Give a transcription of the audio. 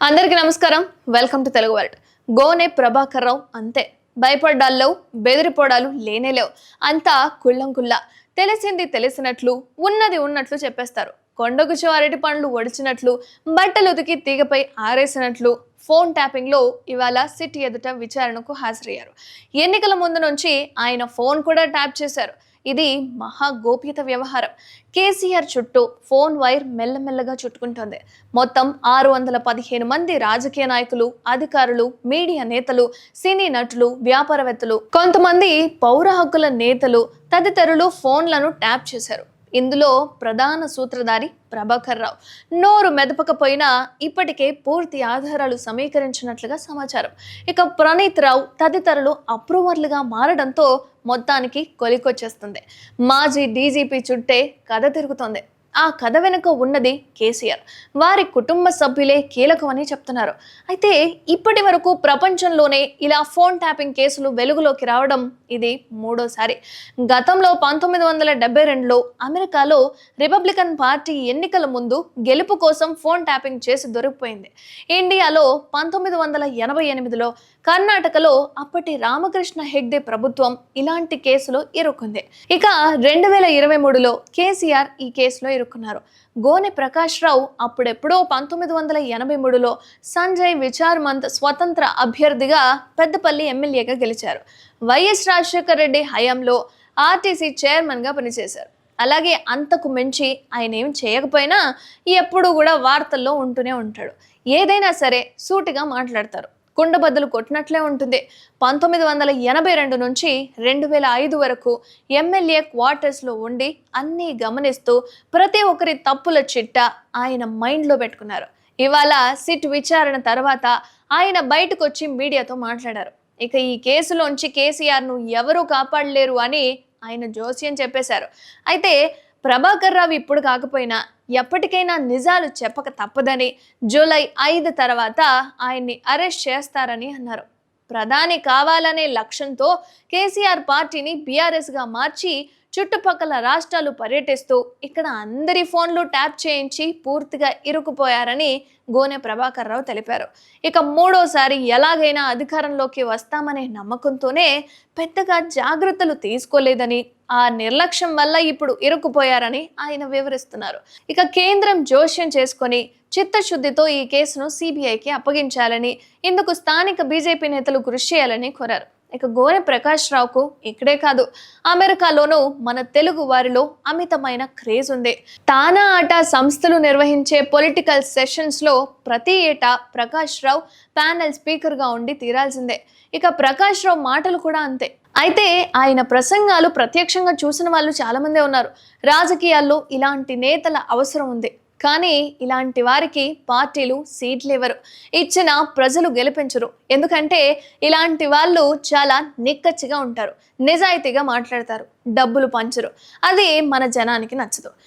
అందరికీ నమస్కారం. Welcome to Telugu world. Gone Prabhakar Rao అంతే. భయపడ్డాల్లో బెదిరిపోడాలు లేనేలేవు అంతా కుళ్ళం కుళ్ళ. తెలిసింది తెలిసినట్లు ఉన్నది ఉన్నట్లు చెప్పేస్తారు. కొండగుచు అరటి పండ్లు ఒడిచినట్లు బట్టలు ఉతికి తీగపై ఆరేసినట్లు ఫోన్ ట్యాపింగ్లో ఇవాళ సిటీ ఎదుట విచారణకు హాజరయ్యారు. ఎన్నికల ముందు నుంచి ఆయన ఫోన్ కూడా ట్యాప్ చేశారు. ఇది మహా గోప్యత వ్యవహారం. కేసీఆర్ చుట్టూ ఫోన్ వైర్ మెల్లమెల్లగా చుట్టుకుంటోంది. మొత్తం ఆరు వందల పదిహేను మంది రాజకీయ నాయకులు అధికారులు మీడియా నేతలు సినీ నటులు వ్యాపారవేత్తలు కొంతమంది పౌర హక్కుల నేతలు తదితరులు ఫోన్లను ట్యాప్ చేశారు. ఇందులో ప్రధాన సూత్రధారి ప్రభాకర్ రావు. నోరు మెదపకపోయినా ఇప్పటికే పూర్తి ఆధారాలు సమీకరించినట్లుగా సమాచారం. ఇక ప్రణీత్ రావు తదితరులు అప్రూవర్లుగా మారడంతో మొత్తానికి కొలికొచ్చేస్తుంది. మాజీ డీజీపీ చుట్టే కథ తిరుగుతోంది. ఆ కథ వెనుక ఉన్నది కేసీఆర్. వారి కుటుంబ సభ్యులే కీలకమని చెప్తున్నారు. అయితే ఇప్పటి వరకు ప్రపంచంలోనే ఇలా ఫోన్ ట్యాపింగ్ కేసులు వెలుగులోకి రావడం ఇది మూడోసారి. గతంలో పంతొమ్మిది వందల డెబ్బై రెండులో అమెరికాలో రిపబ్లికన్ పార్టీ ఎన్నికల ముందు గెలుపు కోసం ఫోన్ ట్యాపింగ్ చేసి దొరికిపోయింది. ఇండియాలో పంతొమ్మిది వందల ఎనభై ఎనిమిదిలో కర్ణాటకలో అప్పటి రామకృష్ణ హెగ్డే ప్రభుత్వం ఇలాంటి కేసులో ఇరుక్కుంది ఇక రెండు వేల ఇరవై మూడులో కేసీఆర్ ఈ కేసులో ఇరుక్కున్నారు గోనె ప్రకాష్ రావు అప్పుడెప్పుడో పంతొమ్మిది వందల ఎనభై మూడులో సంజయ్ విచార్ మంత్ స్వతంత్ర అభ్యర్థిగా పెద్దపల్లి ఎమ్మెల్యేగా గెలిచారు. వైఎస్ రాజశేఖర రెడ్డి హయాంలో ఆర్టీసీ చైర్మన్గా పనిచేశారు. అలాగే అంతకు మించి ఆయన ఏం చేయకపోయినా ఎప్పుడూ కూడా వార్తల్లో ఉంటూనే ఉంటాడు. ఏదైనా సరే సూటిగా మాట్లాడతారు. కుండబద్దలు కొట్టినట్లే ఉంటుంది. పంతొమ్మిది వందల ఎనభై రెండు నుంచి రెండు వేల ఐదు వరకు ఎమ్మెల్యే క్వార్టర్స్లో ఉండి అన్నీ గమనిస్తూ ప్రతి ఒక్కరి తప్పుల చిట్ట ఆయన మైండ్లో పెట్టుకున్నారు. ఇవాళ సిట్ విచారణ తర్వాత ఆయన బయటకు వచ్చి మీడియాతో మాట్లాడారు. ఇక ఈ కేసులోంచి కేసీఆర్ను ఎవరూ కాపాడలేరు అని ఆయన జోస్యం చెప్పేశారు. అయితే ప్రభాకర్ రావు ఇప్పుడు కాకపోయినా ఎప్పటికైనా నిజాలు చెప్పక తప్పదని జూలై ఐదు తర్వాత ఆయన్ని అరెస్ట్ చేస్తారని అన్నారు. ప్రధాని కావాలనే లక్ష్యంతో కేసీఆర్ పార్టీని బీఆర్ఎస్గా మార్చి చుట్టుపక్కల రాష్ట్రాలు పర్యటిస్తూ ఇక్కడ అందరి ఫోన్లు ట్యాప్ చేయించి పూర్తిగా ఇరుకుపోయారని గోనె ప్రభాకర్ రావు తెలిపారు. ఇక మూడోసారి ఎలాగైనా అధికారంలోకి వస్తామనే నమ్మకంతోనే పెద్దగా జాగ్రత్తలు తీసుకోలేదని ఆ నిర్లక్ష్యం వల్ల ఇప్పుడు ఇరుక్కుపోయారని ఆయన వివరిస్తున్నారు. ఇక కేంద్రం జోష్యం చేసుకొని చిత్తశుద్ధితో ఈ కేసును సిబిఐకి అప్పగించాలని ఇందుకు స్థానిక బీజేపీ నేతలు కృషి చేయాలని కోరారు. ఇక గోనె ప్రకాష్ రావుకు ఇక్కడే కాదు అమెరికాలోనూ మన తెలుగు వారిలో అమితమైన క్రేజ్ ఉంది. తానా ఆట సంస్థలు నిర్వహించే పొలిటికల్ సెషన్స్లో ప్రతి ఏటా ప్రకాష్ రావు ప్యానెల్ స్పీకర్గా ఉండి తీరాల్సిందే. ఇక ప్రకాష్ రావు మాటలు కూడా అంతే. అయితే ఆయన ప్రసంగాలు ప్రత్యక్షంగా చూసిన వాళ్ళు చాలామందే ఉన్నారు. రాజకీయాల్లో ఇలాంటి నేతల అవసరం ఉంది. కానీ ఇలాంటి వారికి పార్టీలు సీట్లు ఇవ్వరు. ఇచ్చిన ప్రజలు గెలిపించరు. ఎందుకంటే ఇలాంటి వాళ్ళు చాలా నిక్కచ్చిగా ఉంటారు. నిజాయితీగా మాట్లాడతారు. డబ్బులు పంచరు. అది మన జనానికి నచ్చదు.